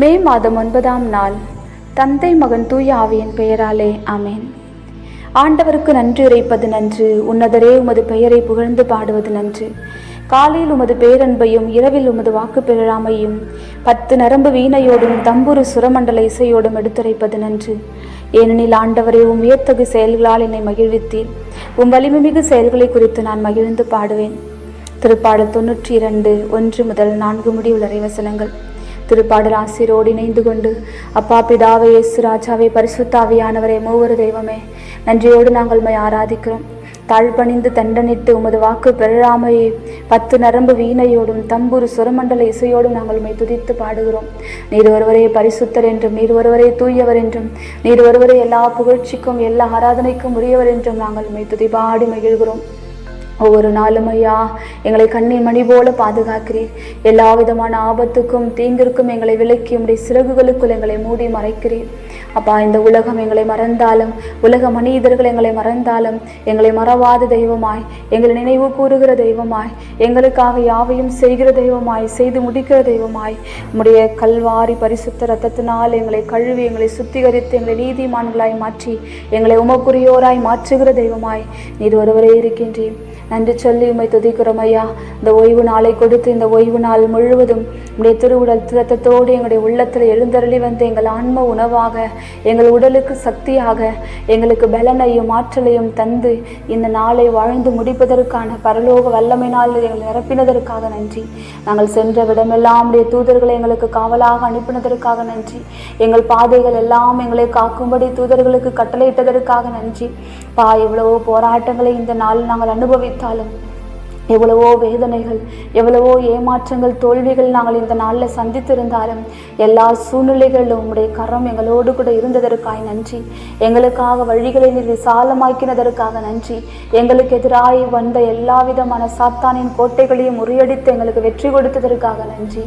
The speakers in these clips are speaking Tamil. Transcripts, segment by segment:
மே மாதம் ஒன்பதாம் நாள். தந்தை மகன் தூய ஆவியின் பெயராலே அமேன் ஆண்டவருக்கு நன்றி உரைப்பது நன்று உன்னதரே உமது பெயரை புகழ்ந்து பாடுவது நன்று. காலையில் உமது பேரன்பையும் இரவில் உமது வாக்கு பெறாமையும் பத்து நரம்பு வீணையோடும் தம்புரு சுரமண்டல இசையோடும் எடுத்துரைப்பது நன்று. ஏனெனில் ஆண்டவரே உம் உயர்த்தகு செயல்களால் என்னை மகிழ்வித்தீர். உம் வலிமை மிகு செயல்களை குறித்து நான் மகிழ்ந்து பாடுவேன். திருப்பாடல் தொன்னூற்றி இரண்டு ஒன்று முதல் நான்கு முடிவுள்ள வசனங்கள். திருப்பாடல் ஆசிரோடு இணைந்து கொண்டு அப்பா பிதாவை இயேசு ராஜாவே பரிசுத்தாவியானவரே மூவரு தெய்வமே நன்றியோடு நாங்கள் மை ஆராதிக்கிறோம். தாழ்பணிந்து தண்டனிட்டு உமது வாக்கு பெறாமையே பத்து நரம்பு வீணையோடும் தம்பூர் சுரமண்டல இசையோடும் நாங்கள் உண்மை துதித்து பாடுகிறோம். நீர் ஒருவரே பரிசுத்தர் என்றும் நீர் ஒருவரே தூயவர் என்றும் நீர் ஒருவரே எல்லா புகழ்ச்சிக்கும் எல்லா ஆராதனைக்கும் உரியவர் என்றும் நாங்கள் உம்மை துதிபாடி மகிழ்கிறோம். ஒவ்வொரு நாளும் ஐயா எங்களை கண்ணின் மணி போல பாதுகாக்கிறீர். எல்லா விதமான ஆபத்துக்கும் தீங்கிற்கும் எங்களை விலக்கி உடைய சிறகுகளுக்குள் எங்களை மூடி மறைக்கிறீர். அப்பா இந்த உலகம் எங்களை மறந்தாலும் உலக மனிதர்கள் எங்களை மறந்தாலும் எங்களை மறவாத தெய்வமாய் எங்களை நினைவு கூறுகிற தெய்வமாய் எங்களுக்காக யாவையும் செய்கிற தெய்வமாய் செய்து முடிக்கிற தெய்வமாய் உம்முடைய கல்வாரி பரிசுத்த ரத்தத்தினால் எங்களை கழுவி எங்களை சுத்திகரித்து எங்களை நீதிமான்களாய் மாற்றி எங்களை உமக்குரியோராய் மாற்றுகிற தெய்வமாய் நீர் ஒருவரே இருக்கின்றேன் நன்றி சொல்லி உம்மை துதிக்கிறோம் ஐயா. இந்த ஓய்வு நாளை கொடுத்து இந்த ஓய்வு நாள் முழுவதும் உடைய திருவுடல் ரத்தத்தோடு எங்களுடைய உள்ளத்தில் எழுந்தருளி வந்து எங்கள் ஆன்ம உணவாக எங்கள் உடலுக்கு சக்தியாக எங்களுக்கு பலனையும் ஆற்றலையும் தந்து இந்த நாளை வாழ்ந்து முடிப்பதற்கான பரலோக வல்லமையினால் எங்களை நிரப்பினதற்காக நன்றி. நாங்கள் சென்ற விடமெல்லாம் உடைய தூதர்களை எங்களுக்கு காவலாக அனுப்பினதற்காக நன்றி. எங்கள் பாதைகள் எல்லாம் எங்களை காக்கும்படி தூதர்களுக்கு கட்டளையிட்டதற்காக நன்றி. பா எவ்வளவோ போராட்டங்களை இந்த நாள் நாங்கள் அனுபவி அனுபவித்தாலும் எவ்வளவோ வேதனைகள் எவ்வளவோ ஏமாற்றங்கள் தோல்விகள் நாங்கள் இந்த நாளில் சந்தித்திருந்தாலும் எல்லா சூழ்நிலைகளிலும் உங்களுடைய கரம் எங்களோடு கூட இருந்ததற்காய் நன்றி. எங்களுக்காக வழிகளை நீர் விசாலமாக்கினதற்காக நன்றி. எங்களுக்கு எதிராய் வந்த எல்லா விதமான சாத்தானின் கோட்டைகளையும் முறியடித்து எங்களுக்கு வெற்றி கொடுத்ததற்காக நன்றி.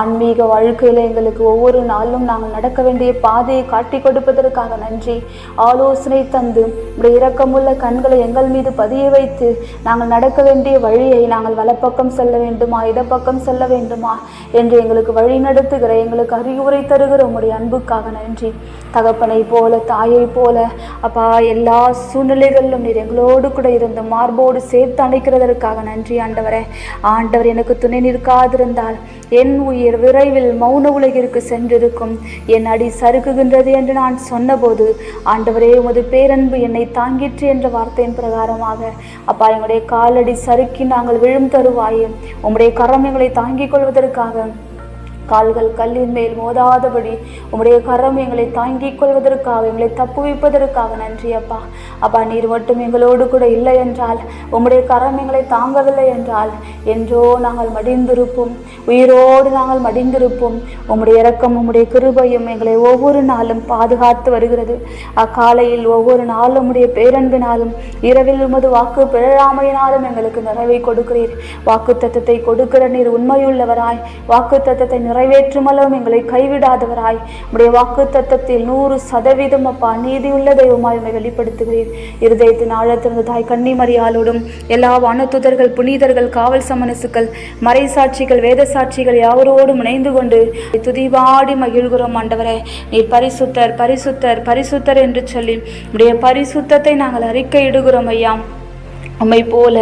ஆன்மீக வாழ்க்கையில் எங்களுக்கு ஒவ்வொரு நாளும் நாங்கள் நடக்க வேண்டிய பாதையை காட்டி கொடுப்பதற்காக நன்றி. ஆலோசனை தந்து உடைய இரக்கமுள்ள கண்களை எங்கள் மீது பதிய வைத்து நாங்கள் நடக்க வேண்டிய வழி வழியை நாங்கள் வலப்பக்கம் செல்ல வேண்டுமா இடப்பக்கம் செல்ல வேண்டுமா என்று எங்களுக்கு வழி நடத்துகிற எங்களுக்கு அறிவுரை தருகிற உம்முடைய அன்புக்காக நன்றி. தகப்பனை போல தாயை போல அப்பா எல்லா சூழ்நிலைகளிலும் நீர் எங்களோடு கூட இருந்து மார்போடு சேர்த்து அணைக்கிறதற்காக நன்றி ஆண்டவரே. ஆண்டவர் எனக்கு துணை நிற்காதிருந்தால் என் உயிர் விரைவில் மௌன உலகிற்கு சென்றிருக்கும். என் அடி சறுக்குகின்றது என்று நான் சொன்னபோது ஆண்டவரே உமது பேரன்பு என்னை தாங்கிற்று என்ற வார்த்தையின் பிரகாரமாக அப்பா எங்களுடைய காலடி சறுக்கி நாங்கள் விழும் தருவாயும் உம்முடைய கரம் எங்களை தாங்கிக் கொள்வதற்காக கால்கள் கல்லின் மேல் மோதாதபடி உம்முடைய கரம் எங்களை தாங்கிக் கொள்வதற்காக எங்களை தப்புவிப்பதற்காக நன்றி அப்பா. அப்பா நீர் மட்டும் எங்களோடு கூட இல்லை என்றால் உம்முடைய கரம் எங்களை தாங்கவில்லை என்றால் என்றோ நாங்கள் மடிந்திருப்போம். உயிரோடு நாங்கள் மடிந்திருப்போம். உம்முடைய இரக்கம் உம்முடைய கிருபையும் எங்களை ஒவ்வொரு நாளும் பாதுகாத்து வருகிறது. அக்காலையில் ஒவ்வொரு நாளும் உம்முடைய பேரன்பினாலும் இரவில் உமது வாக்கு பிழறாமையினாலும் எங்களுக்கு நிறைவை கொடுக்கிறீர். வாக்கு தத்துவத்தை கொடுக்கிற நீர் உண்மையுள்ளவராய். வாக்கு தத்துவத்தை நிறைவேற்றுமளவும் எங்களை கைவிடாதவராய். உடைய வாக்கு தத்தத்தில் நூறு சதவீதம் அப்பா நீதியுள்ள தெய்வமாய் உண்மை வெளிப்படுத்துகிறீர். இருதயத்தின் ஆழத்திறந்த தாய் கன்னிமரியாலோடும் எல்லா வானத்துதர்கள் புனிதர்கள் காவல் சமனசுக்கள் மறைசாட்சிகள் வேத சாட்சிகள் யாவரோடும் இணைந்து கொண்டு துதிவாடி மகிழ்கிறோம் ஆண்டவரே. நீ பரிசுத்தர் பரிசுத்தர் பரிசுத்தர் என்று சொல்லி உடைய பரிசுத்தத்தை நாங்கள் அறிக்கையிடுகிறோம் ஐயா. உம்மை போல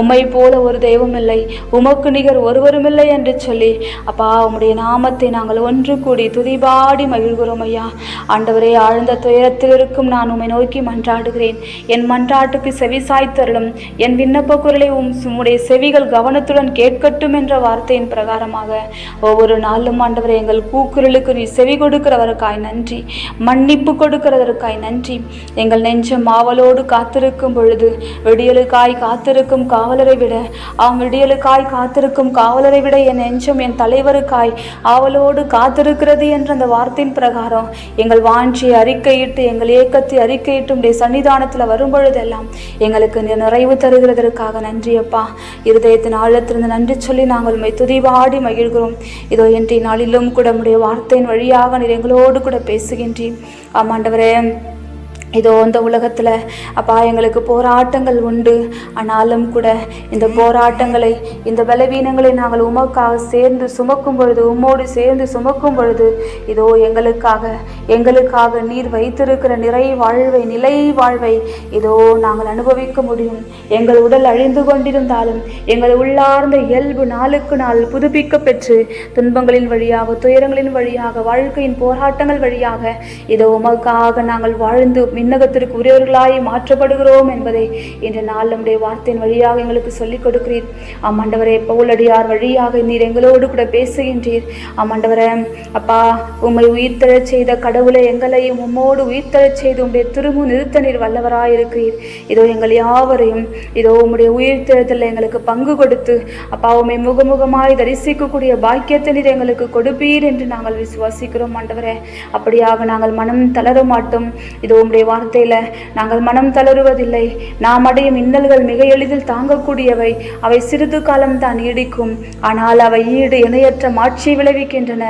உம்மை போல ஒரு தெய்வம் இல்லை உமக்கு நிகர் ஒருவருமில்லை என்று சொல்லி அப்பா உம்முடைய நாமத்தை நாங்கள் ஒன்று கூடி துதிபாடி மகிழ்கிறோம் ஐயா. ஆண்டவரே ஆழ்ந்த துயரத்தில் இருக்கும் நான் உம்மை நோக்கி மன்றாடுகிறேன். என் மன்றாட்டுக்கு செவி சாய்த்தருளும் என் விண்ணப்ப குரலை உம் உம்முடைய செவிகள் கவனத்துடன் கேட்கட்டும் என்ற வார்த்தையின் பிரகாரமாக ஒவ்வொரு நாளும் ஆண்டவரே எங்கள் கூக்குரலுக்கு நீ செவி கொடுக்கிறவருக்காய் நன்றி மன்னிப்பு கொடுக்கிறதற்காய் நன்றி. எங்கள் நெஞ்சம் ஆவலோடு காத்திருக்கும் பொழுது காய் காத்திருக்கும் காவலரை விட ஆம் விடியலுக்காய் காத்திருக்கும் காவலரை விட என் நெஞ்சம் என் தலைவருக்காய் ஆவலோடு காத்திருக்கிறது என்ற அந்த வார்த்தையின் பிரகாரம் எங்கள் வாஞ்சியை அறிக்கையிட்டு எங்கள் ஏக்கத்தை அறிக்கையிட்டு உடைய சன்னிதானத்தில் வரும் பொழுதெல்லாம் எங்களுக்கு நிறைவு தருகிறதற்காக நன்றியப்பா இருதயத்தின் ஆழத்திலிருந்து நன்றி சொல்லி நாங்கள் உண்மை துதிவாடி மகிழ்கிறோம். இதோ இன்றைய நாளிலும் கூட உடைய வார்த்தையின் வழியாக நீர் எங்களோடு கூட பேசுகின்றேன். ஆமாண்டவரே இதோ இந்த உலகத்தில் அப்பா எங்களுக்கு போராட்டங்கள் உண்டு. ஆனாலும் கூட இந்த போராட்டங்களை இந்த பலவீனங்களை நாங்கள் உமக்காக சேர்ந்து சுமக்கும் பொழுது உம்மோடு சேர்ந்து சுமக்கும் பொழுது இதோ எங்களுக்காக எங்களுக்காக நீர் வைத்திருக்கிற நிறை வாழ்வை நிலை வாழ்வை இதோ நாங்கள் அனுபவிக்க முடியும். எங்கள் உடல் அழிந்து கொண்டிருந்தாலும் எங்கள் உள்ளார்ந்த இயல்பு நாளுக்கு நாள் புதுப்பிக்க பெற்று துன்பங்களின் வழியாக துயரங்களின் வழியாக வாழ்க்கையின் போராட்டங்கள் வழியாக இதோ உமக்காக நாங்கள் வாழ்ந்து விண்ணகத்திற்கு உரியவர்களாய் மாற்றப்படுகிறோம் என்பதை இன்று நாள் நம்முடைய வார்த்தையின் வழியாக எங்களுக்கு சொல்லிக் கொடுக்கிறீர். ஆமாண்டவரே பவுலடியார் வழியாக நீர் எங்களோடு கூட பேசுகின்றீர். ஆமாண்டவரே அப்பா உம்மை உயிர்த்தெழச் செய்த கடவுளை எங்களையும் உம்மோடு உயிர்த்தெழச் செய்து உம்முடைய திரும்ப நிறுத்த நீர் வல்லவராய் இருக்கிறீர் இதோ எங்கள் யாவரையும் இதோ உம்முடைய உயிர்த்தெழுதலில் எங்களுக்கு பங்கு கொடுத்து அப்பா உம்மை முகமுகமாய் தரிசிக்கக்கூடிய பாக்கியத்தை நீர் எங்களுக்கு கொடுப்பீர் என்று நாங்கள் விசுவாசிக்கிறோம் ஆண்டவரே. அப்படியாக நாங்கள் மனம் தளர மாட்டோம். இதோ உம்முடைய வார்த்தையில நாங்கள் மனம் தளருவதில்லை. நாம் அடையும் இன்னல்கள் மிக எளிதில் தாங்கக்கூடியவை. அவை சிறிது காலம்தான் நீடிக்கும். ஆனால் அவை ஈடு இணையற்ற மாட்சியை விளைவிக்கின்றன.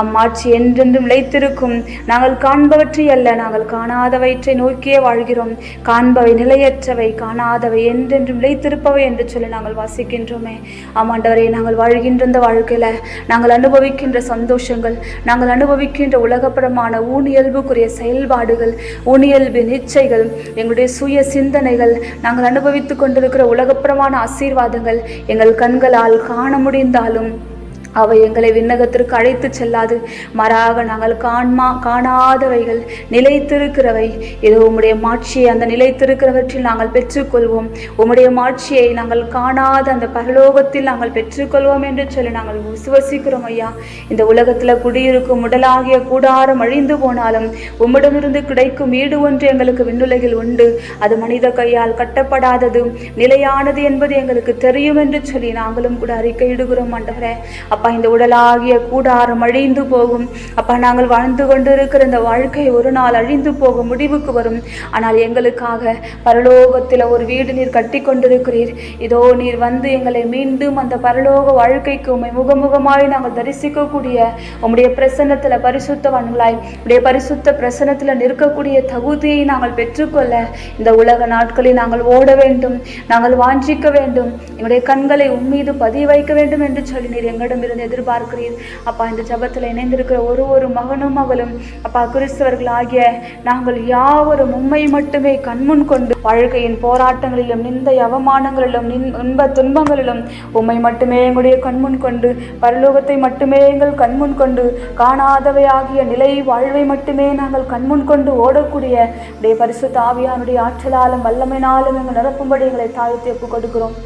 அம்மாட்சி என்றென்றும் நிலைத்திருக்கும். நாங்கள் காண்பவற்றை அல்ல நாங்கள் காணாதவற்றை நோக்கியே வாழ்கிறோம். காண்பவை நிலையற்றவை காணாதவை என்றென்றும் நிலைத்திருப்பவை என்று சொல்லி நாங்கள் வாசிக்கின்றோமே. ஆமாண்டவரே நாங்கள் வாழ்கின்ற இந்த வாழ்க்கையில நாங்கள் அனுபவிக்கின்ற சந்தோஷங்கள் நாங்கள் அனுபவிக்கின்ற உலகப்படமான ஊனியல்புக்குரிய செயல்பாடுகள் ஊனியல் ஊனியல்பு நிச்சைகள் எங்களுடைய சுய சிந்தனைகள் நாங்கள் அனுபவித்துக் கொண்டிருக்கிற உலகப்புறமான ஆசீர்வாதங்கள் எங்கள் கண்களால் காண முடிந்தாலும் அவை எங்களை விண்ணகத்திற்கு அழைத்து செல்லாது. மாறாக நாங்கள் காண்மா காணாதவைகள் நிலைத்திருக்கிறவை. ஏதோ உம்முடைய மாட்சியை அந்த நிலைத்திருக்கிறவற்றில் நாங்கள் பெற்றுக்கொள்வோம். உம்முடைய மாட்சியை நாங்கள் காணாத அந்த பரலோகத்தில் நாங்கள் பெற்றுக்கொள்வோம் என்று சொல்லி நாங்கள் விசுவசிக்கிறோம் ஐயா. இந்த உலகத்தில் குடியிருக்கும் உடலாகிய கூடாரம் அழிந்து போனாலும் உம்மிடமிருந்து கிடைக்கும் ஈடு ஒன்று எங்களுக்கு விண்ணுலகில் உண்டு. அது மனித கையால் கட்டப்படாதது நிலையானது என்பது எங்களுக்கு தெரியும் என்று சொல்லி நாங்களும் கூட அறிக்கையிடுகிறோம் ஆண்டவரே அப்பா இந்த உடலாகிய கூடாரம் அழிந்து போகும். அப்பா நாங்கள் வாழ்ந்து கொண்டிருக்கிற இந்த வாழ்க்கை ஒரு நாள் அழிந்து போகும் முடிவுக்கு வரும். ஆனால் எங்களுக்காக பரலோகத்தில் ஒரு வீடு நீர் கட்டி கொண்டிருக்கிறீர். இதோ நீர் வந்து எங்களை மீண்டும் அந்த பரலோக வாழ்க்கைக்கு உண்மை முகமுகமாய் நாங்கள் தரிசிக்கக்கூடிய உம்முடைய பிரசன்னத்தில் பரிசுத்தவான்களாய் உடைய பரிசுத்த பிரசன்னத்தில் நிற்கக்கூடிய தகுதியை நாங்கள் பெற்றுக்கொள்ள இந்த உலக நாட்களில் நாங்கள் ஓட வேண்டும் நாங்கள் வாஞ்சிக்க வேண்டும். எங்களுடைய கண்களை உம்மீது பதிய வைக்க வேண்டும் என்று சொல்லி நீர் எங்களிடமிருந்து எதிர்பார்க்கிறீர். அப்பா இந்த ஜபத்தில் இணைந்திருக்கிற ஒரு ஒரு மகனும் மகளும் அப்பா கிறிஸ்தவர்கள் ஆகிய நாங்கள் யாவரும் உண்மை மட்டுமே கண்முன் கொண்டு வாழ்க்கையின் போராட்டங்களிலும் நிந்தை அவமானங்களிலும் நின் இன்ப துன்பங்களிலும் உம்மை மட்டுமே எங்களுடைய கண்முன் கொண்டு பரலோகத்தை மட்டுமே எங்கள் கண்முன் கொண்டு காணாதவை ஆகிய நிலை வாழ்வை மட்டுமே நாங்கள் கண்முன் கொண்டு ஓடக்கூடிய உடைய பரிசு தாவியானுடைய ஆற்றலாலும் வல்லமையினாலும் எங்கள் நிரப்பும்படி எங்களை தாழ்த்தி ஒப்புக் கொடுக்கிறோம்.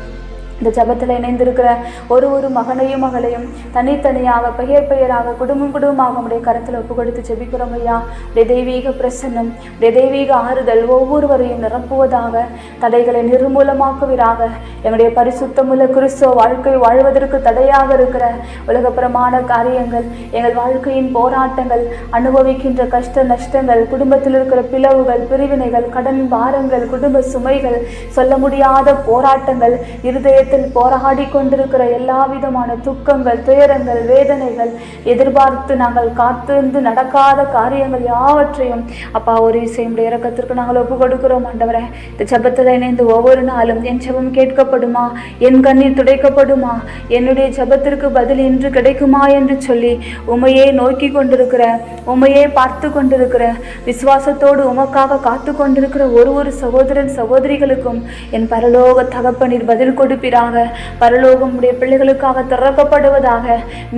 இந்த ஜபத்தில் இணைந்திருக்கிற ஒரு ஒரு மகனையும் மகளையும் தனித்தனியாக பெயர் பெயராக குடும்பம் குடும்பமாக உடைய கரத்தில் ஒப்பு கொடுத்து ஜெபிக்கிறோம் ஐயா. உடைய தெய்வீக பிரசன்னம் உடைய தெய்வீக ஆறுதல் ஒவ்வொருவரையும் நிரப்புவதாக தடைகளை நிர்மூலமாக்குவீராக. எங்களுடைய பரிசுத்தமுள்ள கிறிஸ்துவ வாழ்க்கை வாழ்வதற்கு தடையாக இருக்கிற உலகப்புறமான காரியங்கள் எங்கள் வாழ்க்கையின் போராட்டங்கள் அனுபவிக்கின்ற கஷ்ட நஷ்டங்கள் குடும்பத்தில் இருக்கிற பிளவுகள் பிரிவினைகள் கடன் பாரங்கள் குடும்ப சுமைகள் சொல்ல முடியாத போராட்டங்கள் இருதய இதயத்தில் போராடி கொண்டிருக்கிற எல்லா விதமான துக்கங்கள் துயரங்கள் வேதனைகள் எதிர்பார்த்து நாங்கள் காத்திருந்து நடக்காத காரியங்கள் யாவற்றையும் அப்பா ஒரு இசையுடைய இறக்கத்திற்கு நாங்கள் ஒப்பு கொடுக்கிறோம் ஆண்டவரே இந்த ஜபத்தில் இணைந்து ஒவ்வொரு நாளும் என் ஜபம் கேட்கப்படுமா? என் கண்ணீர் துடைக்கப்படுமா? என்னுடைய ஜபத்திற்கு பதில் இன்று கிடைக்குமா என்று சொல்லி உமையே நோக்கி கொண்டிருக்கிற உமையே பார்த்து கொண்டிருக்கிற விசுவாசத்தோடு உமக்காக காத்து கொண்டிருக்கிற ஒரு ஒரு சகோதரன் சகோதரிகளுக்கும் என் பரலோக தகப்பனீர் பதில் கொடுப்பீர் பரலோகம் பரலோகமுடைய பிள்ளைகளுக்காக திறக்கப்படுவதாக.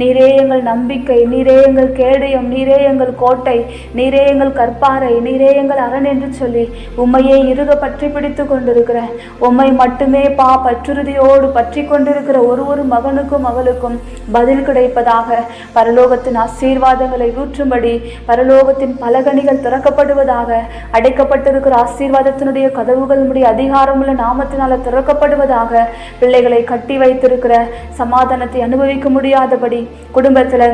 நீரே எங்கள் நம்பிக்கை நீரே எங்கள் கேடயம் நீரே எங்கள் கோட்டை நீரே எங்கள் கற்பாறை நீரே எங்கள் அரண் என்று சொல்லி உம்மையே இருக பற்றி பிடித்து கொண்டிருக்கிற உம்மை மட்டுமே பா பற்றுறுதியோடு பற்றி கொண்டிருக்கிற ஒரு ஒரு மகனுக்கும் மகளுக்கும் பதில் கிடைப்பதாக. பரலோகத்தின் ஆசீர்வாதங்களை ஊற்றும்படி பரலோகத்தின் பலகணிகள் திறக்கப்படுவதாக. அடைக்கப்பட்டிருக்கிற ஆசீர்வாதத்தினுடைய கதவுகளுடைய அதிகாரமுள்ள நாமத்தினால திறக்கப்படுவதாக. பிள்ளைகளை கட்டி வைத்திருக்கிற சமாதானத்தை அனுபவிக்க முடியாதபடி குடும்பத்தில்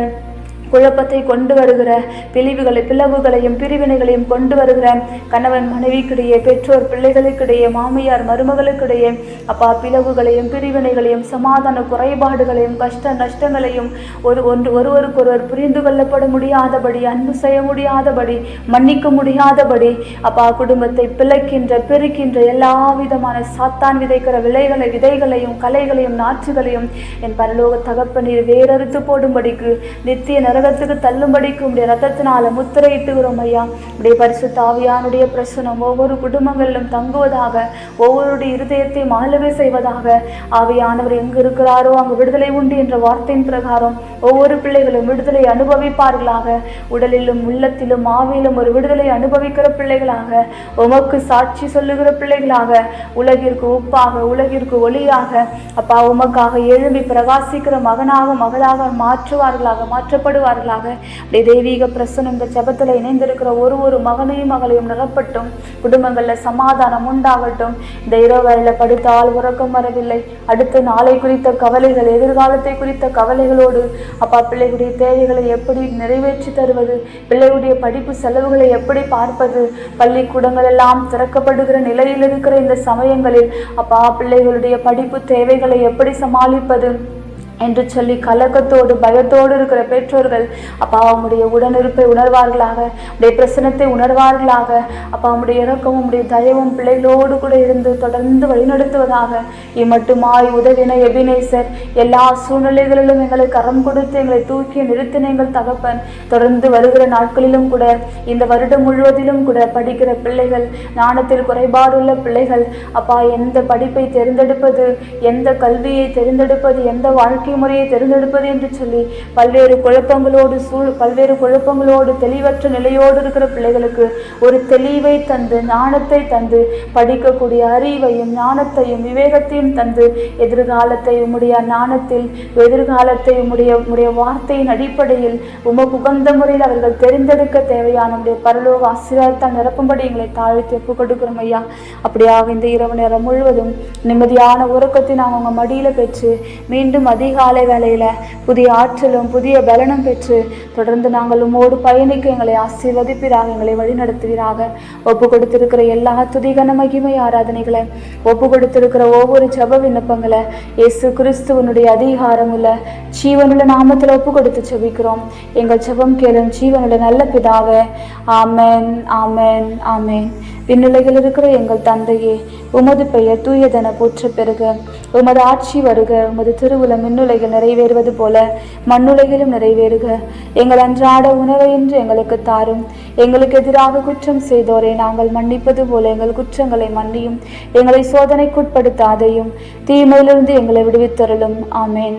குழப்பத்தை கொண்டு வருகிற பிழிவுகளை பிளவுகளையும் பிரிவினைகளையும் கொண்டு வருகிற கணவன் மனைவிக்கிடையே பெற்றோர் பிள்ளைகளுக்கிடையே மாமியார் மருமகளுக்கிடையே அப்பா பிளவுகளையும் பிரிவினைகளையும் சமாதான குறைபாடுகளையும் கஷ்ட நஷ்டங்களையும் ஒரு ஒன்று ஒருவருக்கொருவர் புரிந்து கொள்ளப்பட முடியாதபடி அன்பு செய்ய முடியாதபடி மன்னிக்க முடியாதபடி அப்பா குடும்பத்தை பிழைக்கின்ற பெருக்கின்ற எல்லா விதமான சாத்தான் விதைக்கிற விலைகளை விதைகளையும் கலைகளையும் நாற்றுகளையும் என் பரலோக தகப்பனீர் வேறறுத்து போடும்படிக்கு நித்திய நரகத்துக்கு தள்ளும்படிக்கு உடைய ரத்தத்தினால முத்திரையிட்டுகிறோம் ஐயா. உடைய பரிசு தாவியானுடைய பிரசனம் ஒவ்வொரு குடும்பங்களிலும் தங்குவதாக ஒவ்வொருடைய இருதயத்தையும் மாலவே செய்வதாக ஆவியானவர் எங்கு இருக்கிறாரோ அங்கு விடுதலை உண்டு என்ற வார்த்தையின் பிரகாரம் ஒவ்வொரு பிள்ளைகளும் விடுதலை அனுபவிப்பார்களாக. உடலிலும் உள்ளத்திலும் ஆவியிலும் ஒரு விடுதலை அனுபவிக்கிற பிள்ளைகளாக உமக்கு சாட்சி சொல்லுகிற பிள்ளைகளாக உலகிற்கு உப்பாக உலகிற்கு ஒளியாக அப்பா உமக்காக எழும்பி பிரகாசிக்கிற மகனாக மகளாக மாற்றுவார்களாக மாற்றப்படுவார்களாக அப்படியே தெய்வீக பிரசனம் இந்த ஜபத்தில் இணைந்திருக்கிற ஒரு ஒரு மகனையும் மகளையும் நிரப்பட்டும். குடும்பங்களில் சமாதானம் உண்டாகட்டும். இந்த இரவு வரையில் படுத்தால் உறக்கம் வரவில்லை. அடுத்த நாளை குறித்த கவலைகள் எதிர்காலத்தை குறித்த கவலைகளோடு அப்பா பிள்ளைகளுடைய தேவைகளை எப்படி நிறைவேற்றி தருவது? பிள்ளைகளுடைய படிப்பு செலவுகளை எப்படி பார்ப்பது? பள்ளிக்கூடங்கள் எல்லாம் திறக்கப்படுகிற நிலையில் இருக்கிற இந்த சமயங்களில் அப்பா பிள்ளைகளுடைய படிப்பு தேவைகளை எப்படி சமாளிப்பது? என்று சொல்லி கலக்கத்தோடு பயத்தோடு இருக்கிற பெற்றோர்கள் அப்பா உம்முடைய உடனிருப்பை உணர்வார்களாக உடைய பிரசனத்தை உணர்வார்களாக அப்பா உம்முடைய இறக்கமும் உடைய தயவும் பிள்ளைகளோடு கூட இருந்து தொடர்ந்து வழிநடத்துவதாக இம்மட்டுமாய் உதவின எபினேசர் எல்லா சூழ்நிலைகளிலும் எங்களை கரம் கொடுத்து எங்களை தூக்கி நிறுத்தின எங்கள் தகப்பன் தொடர்ந்து வருகிற நாட்களிலும் கூட இந்த வருடம் முழுவதிலும் கூட படிக்கிற பிள்ளைகள் ஞானத்தில் குறைபாடுள்ள பிள்ளைகள் அப்பா எந்த படிப்பை தேர்ந்தெடுப்பது எந்த கல்வியை தேர்ந்தெடுப்பது எந்த வாழ்க்கை வாழ்க்கை முறையை தேர்ந்தெடுப்பது என்று சொல்லி பல்வேறு குழப்பங்களோடு சூழ் பல்வேறு குழப்பங்களோடு தெளிவற்ற நிலையோடு இருக்கிற பிள்ளைகளுக்கு ஒரு தெளிவை தந்து ஞானத்தை தந்து படிக்கக்கூடிய அறிவையும் ஞானத்தையும் விவேகத்தையும் தந்து எதிர்காலத்தை உம்முடைய ஞானத்தில் எதிர்காலத்தை உம்முடைய உம்முடைய வார்த்தையின் அடிப்படையில் உமக்கு உகந்த முறையில் அவர்கள் தெரிந்தெடுக்க தேவையான உடைய பரலோக ஆசீர்வாதத்தால் நிரப்பும்படி எங்களை தாழ்த்தி ஒப்புக் கொடுக்கிறோம் ஐயா. அப்படியாக இந்த இரவு நேரம் முழுவதும் நிம்மதியான உறக்கத்தை நாங்கள் உங்கள் மடியில் பெற்று மீண்டும் அதிக காலை வேளையில் புதிய ஆற்றலும் புதிய பலனும் பெற்று தொடர்ந்து நாங்கள் உம்மோடு பயணிக்க எங்களை ஆசீர்வதிப்பீராக எங்களை வழிநடத்துவீராக. ஒப்பு கொடுத்திருக்கிற எல்லா துதிகன மகிமை ஆராதனைகளை ஒப்பு கொடுத்திருக்கிற ஒவ்வொரு ஜப விண்ணப்பங்களை இயேசு கிறிஸ்துவனுடைய அதிகாரமுள்ள ஜீவனுள்ள நாமத்தில் ஒப்பு கொடுத்து ஜெபிக்கிறோம். எங்கள் ஜபம் கேளும் ஜீவனுள்ள நல்ல பிதாவே ஆமேன் ஆமேன் ஆமேன். விண்ணுலகில் இருக்கிற எங்கள் தந்தையே உமது பெயர் தூயதென போற்ற பெறுக உமது ஆட்சி வருக உமது திருவுளம் மின்னுலகில் நிறைவேறுவது போல மண்ணுலகிலும் நிறைவேறுக. எங்கள் அன்றாட உணவை என்று எங்களுக்கு தாரும். எங்களுக்கு எதிராக குற்றம் செய்தோரை நாங்கள் மன்னிப்பது போல எங்கள் குற்றங்களை மன்னியும். எங்களை சோதனைக்குட்படுத்தாதையும் தீமையிலிருந்து எங்களை விடுவித்தருளும். ஆமேன்.